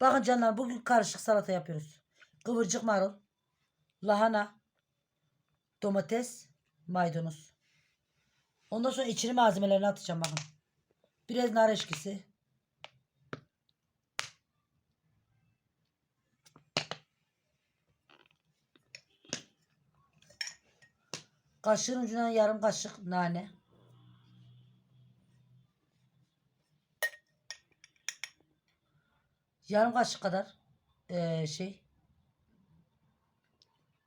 Bakın canlar bugün karışık salata yapıyoruz. Kıvırcık marul, lahana, domates, maydanoz. Ondan sonra içine malzemelerini atacağım bakın. Biraz nar eşkisi. Kaşığın ucuna yarım kaşık nane. Yarım kaşık kadar eee, şey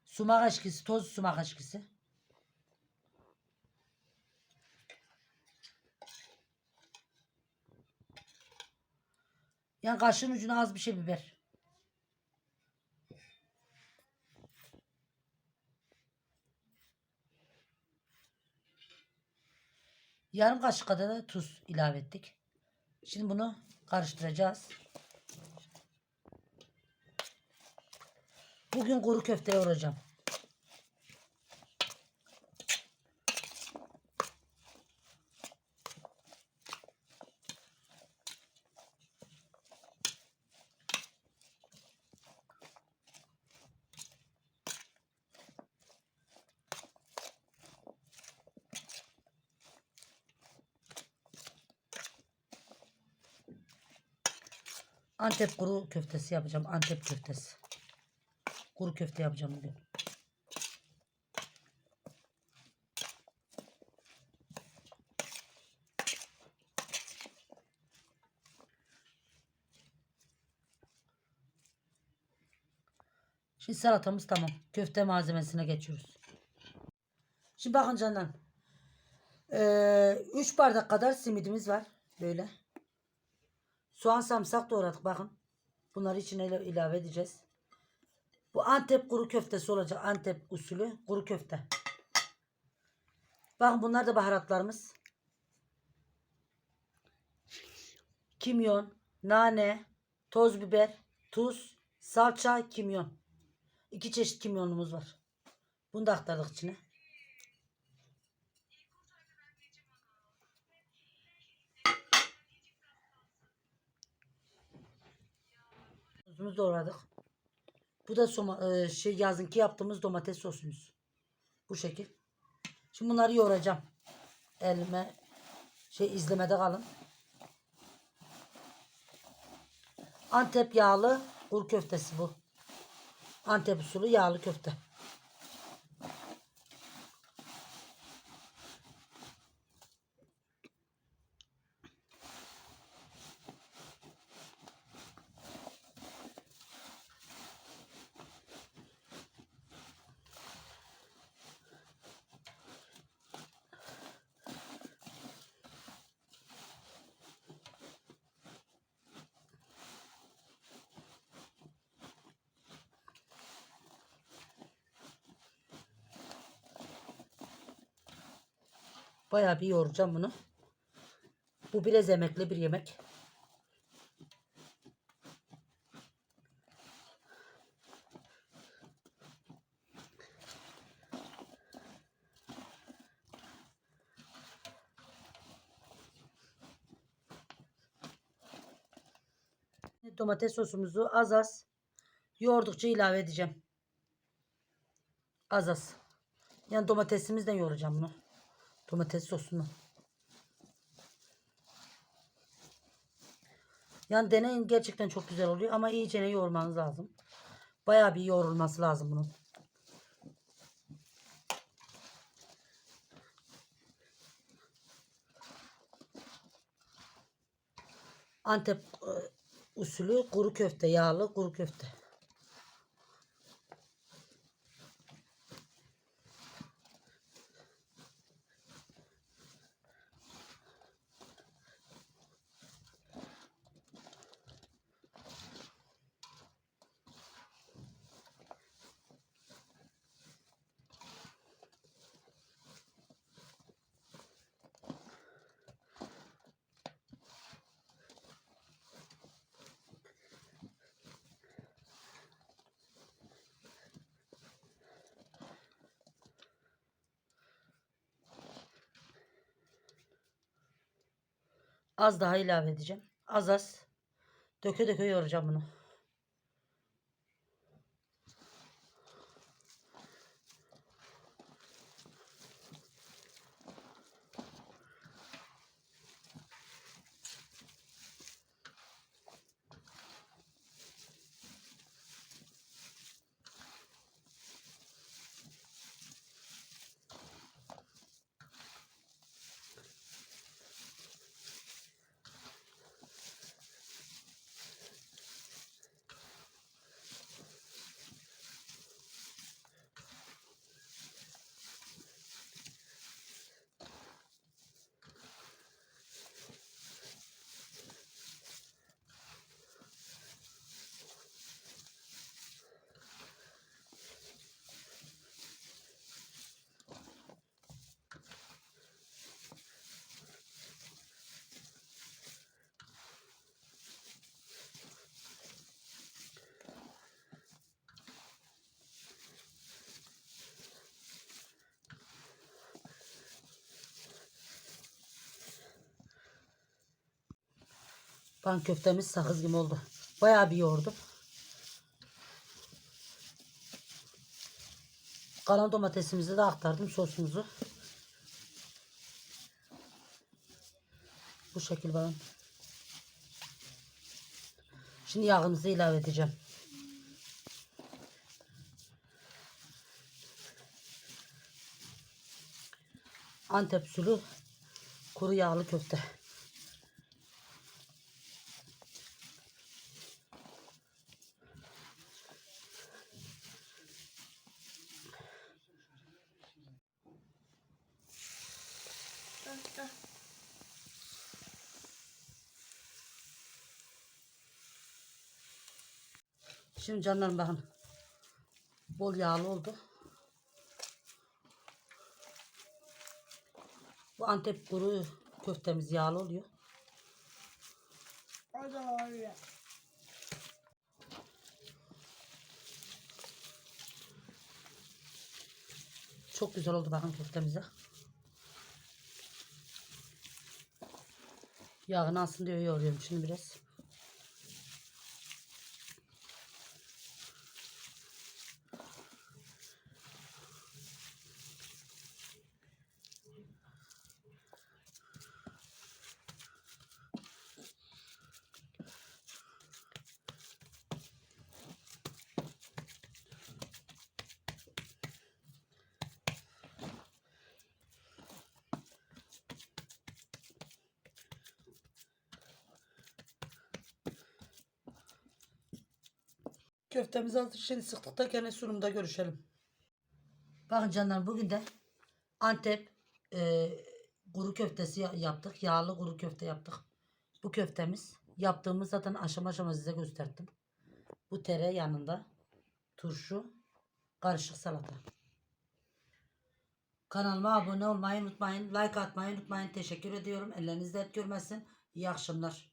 sumak eşkisi, toz sumak eşkisi. Yani kaşığın ucuna az bir şey biber. Yarım kaşık kadar da tuz ilave ettik. Şimdi bunu karıştıracağız. Bugün kuru köfte yoğuracağım. Antep kuru köftesi yapacağım. Antep köftesi. Kuru köfte yapacağım bugün. Şimdi salatamız tamam. Köfte malzemesine geçiyoruz. Şimdi bakın canlarım. 3 bardak kadar simidimiz var. Böyle. Soğan sarımsak doğradık bakın. Bunları içine ila- ilave edeceğiz. Bu Antep kuru köftesi olacak. Antep usulü kuru köfte. Bakın bunlar da baharatlarımız. Kimyon, nane, toz biber, tuz, salça, kimyon. İki çeşit kimyonumuz var. Bunu da aktardık içine. Tuzumuzu doğradık. Bu da soma, e, şey yazınki yaptığımız domates sosumuz. Bu şekil. Şimdi bunları yoğuracağım. Elime şey izlemede kalın. Antep yağlı kuru köftesi bu. Antep usulü yağlı köfte. Bayağı bir yoğuracağım bunu. Bu biraz emekli bir yemek. Domates sosumuzu az az yoğurdukça ilave edeceğim. Az az. Yani domatesimizden yoğuracağım bunu. Domates sosunu. Yani deneyin gerçekten çok güzel oluyor ama iyice yoğurmanız lazım. Bayağı bir yoğrulması lazım bunun. Antep e, usulü kuru köfte, yağlı kuru köfte. Az daha ilave edeceğim. Az az. Döke döke yoğuracağım bunu. Bakın köftemiz sakız gibi oldu. Bayağı bir yoğurdum. Kalan domatesimizi de aktardım sosumuzu. Bu şekil bakın. Şimdi yağımızı ilave edeceğim. Antep usulü kuru yağlı köfte. Şimdi canlarım bakın. Bol yağlı oldu. Bu Antep kuru köftemiz yağlı oluyor. O da öyle. Çok güzel oldu bakın köftemize. Yağını diye yoğuruyorum şimdi biraz. Köftemizi hazır. Şimdi sıktıkta gene sunumda görüşelim. Bakın canlar bugün de Antep e, kuru köftesi ya- yaptık. Yağlı kuru köfte yaptık. Bu köftemiz. Yaptığımız zaten aşama aşama size gösterdim. Bu tere yanında turşu, karışık salata. Kanalıma abone olmayı unutmayın. Like atmayı unutmayın. Teşekkür ediyorum. Ellerinizde et görmesin. İyi akşamlar.